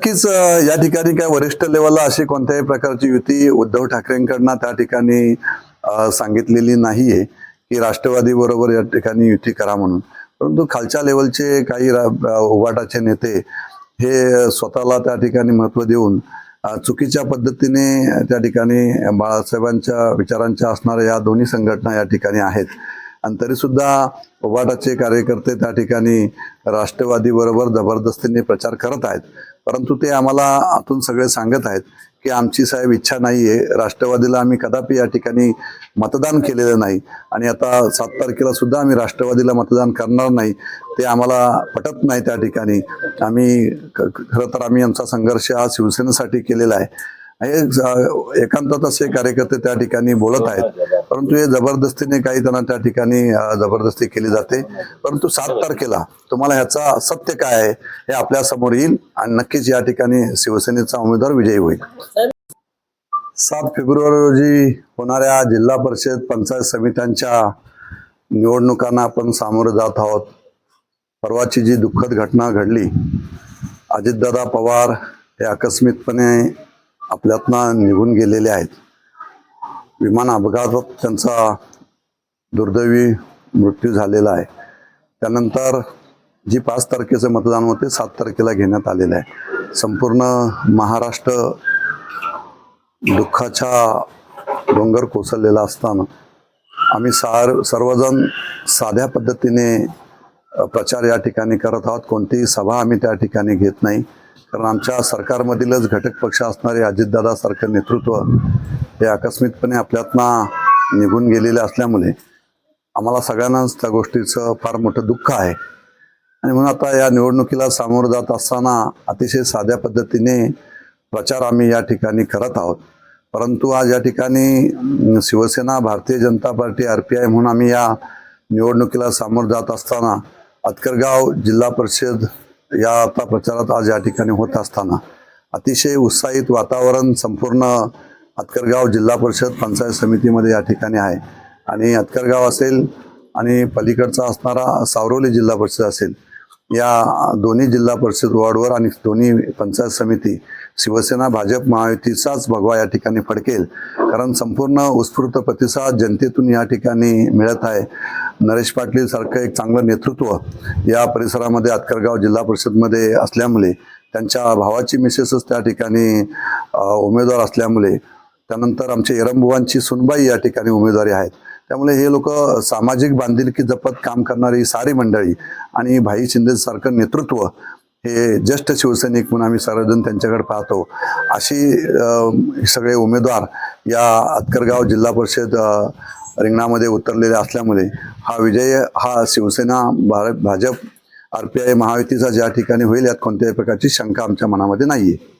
नक्कीच या ठिकाणी काय वरिष्ठ लेवलला अशी कोणत्याही प्रकारची युती उद्धव ठाकरेंकडनं त्या ठिकाणी सांगितलेली नाहीये की राष्ट्रवादी बरोबर या ठिकाणी युती करा म्हणून. परंतु खालच्या लेवलचे काही उवाटाचे नेते हे स्वतःला त्या ठिकाणी महत्त्व देऊन चुकीच्या पद्धतीने त्या ठिकाणी बाळासाहेबांच्या विचारांच्या असणाऱ्या या दोन्ही संघटना या ठिकाणी आहेत. आणि तरीसुद्धा पोवाटाचे कार्यकर्ते त्या ठिकाणी राष्ट्रवादीबरोबर जबरदस्तीने प्रचार करत आहेत. परंतु ते आम्हाला आतून सगळे सांगत आहेत की आमची साहेब इच्छा नाही आहे राष्ट्रवादीला आम्ही कदापि या ठिकाणी मतदान केलेलं नाही. आणि आता सात तारखेला सुद्धा आम्ही राष्ट्रवादीला मतदान करणार नाही. ते आम्हाला पटत नाही त्या ठिकाणी. आम्ही ख- खरं तर आम्ही आमचा संघर्ष हा शिवसेनेसाठी केलेला आहे. हे एकांतात असे कार्यकर्ते त्या ठिकाणी बोलत आहेत. परंतु हे जबरदस्तीने काही जण त्या ठिकाणी जबरदस्ती केली जाते. परंतु सात तारखेला तुम्हाला ह्याचा सत्य काय आहे हे आपल्यासमोर येईल आणि नक्कीच या ठिकाणी शिवसेनेचा उमेदवार विजयी होईल. सात फेब्रुवारी रोजी होणाऱ्या जिल्हा परिषद पंचायत समित्यांच्या निवडणुकांना आपण सामोरं जात आहोत. परवाची जी दुःखद घटना घडली अजितदादा पवार हे आकस्मिकपणे आपल्यातनं निघून गेलेले आहेत. विमान अपघातात त्यांचा दुर्दैवी मृत्यू झालेला आहे. त्यानंतर जी पाच तारखेचं मतदान होते सात तारखेला घेण्यात आलेलं आहे. संपूर्ण महाराष्ट्र दुःखाच्या डोंगर कोसळलेला असताना आम्ही सार सर्वजण साध्या पद्धतीने प्रचार या ठिकाणी करत आहोत. कोणतीही सभा आम्ही त्या ठिकाणी घेत नाही. कारण आमच्या सरकारमधीलच घटक पक्ष असणारे अजितदादासारखं नेतृत्व हे आकस्मिकपणे आपल्यातना निघून गेलेले असल्यामुळे आम्हाला सगळ्यांनाच त्या गोष्टीचं फार मोठं दुःख आहे. आणि म्हणून आता या निवडणुकीला सामोरं जात असताना अतिशय साध्या पद्धतीने प्रचार आम्ही या ठिकाणी करत आहोत. परंतु आज या ठिकाणी Shiv Sena Bharatiya Janata Party R P I म्हणून आम्ही या निवडणुकीला सामोरं जात असताना अतकरगाव जिल्हा परिषद या आता प्रचारात आज या ठिकाणी होत असताना अतिशय उत्साहित वातावरण संपूर्ण अतकरगाव जिल्हा परिषद पंचायत समितीमध्ये या ठिकाणी आहे. आणि अतकरगाव असेल आणि पलीकडचा असणारा सावरोली जिल्हा परिषद असेल. या दोन्ही जिल्हा परिषद वॉर्डवर आणि दोन्ही पंचायत समिती शिवसेना भाजप महायुतीचाच भगवा या ठिकाणी फडकेल. कारण संपूर्ण उत्स्फूर्त प्रतिसाद जनतेतून या ठिकाणी मिळत आहे. नरेश पाटील सारखं एक चांगलं नेतृत्व या परिसरामध्ये आतकरगाव जिल्हा परिषदमध्ये असल्यामुळे त्यांच्या भावाची मिसेसच त्या ठिकाणी उमेदवार असल्यामुळे त्यानंतर आमच्या एरंबुवांची सुनबाई या ठिकाणी उमेदवारी आहेत. त्यामुळे हे लोक सामाजिक बांधिलकी जपत काम करणारी सारी मंडळी आणि भाई शिंदेसारखं नेतृत्व हे ज्येष्ठ शिवसैनिक म्हणून आम्ही सर्वजण त्यांच्याकडे पाहतो. अशी सगळे उमेदवार या अतकरगाव जिल्हा परिषद रिंगणामध्ये उतरलेले असल्यामुळे हा विजय हा Shiv Sena Bharat Bhajap R P I महायुतीचा ज्या ठिकाणी होईल यात कोणत्याही प्रकारची शंका आमच्या मनामध्ये नाही आहे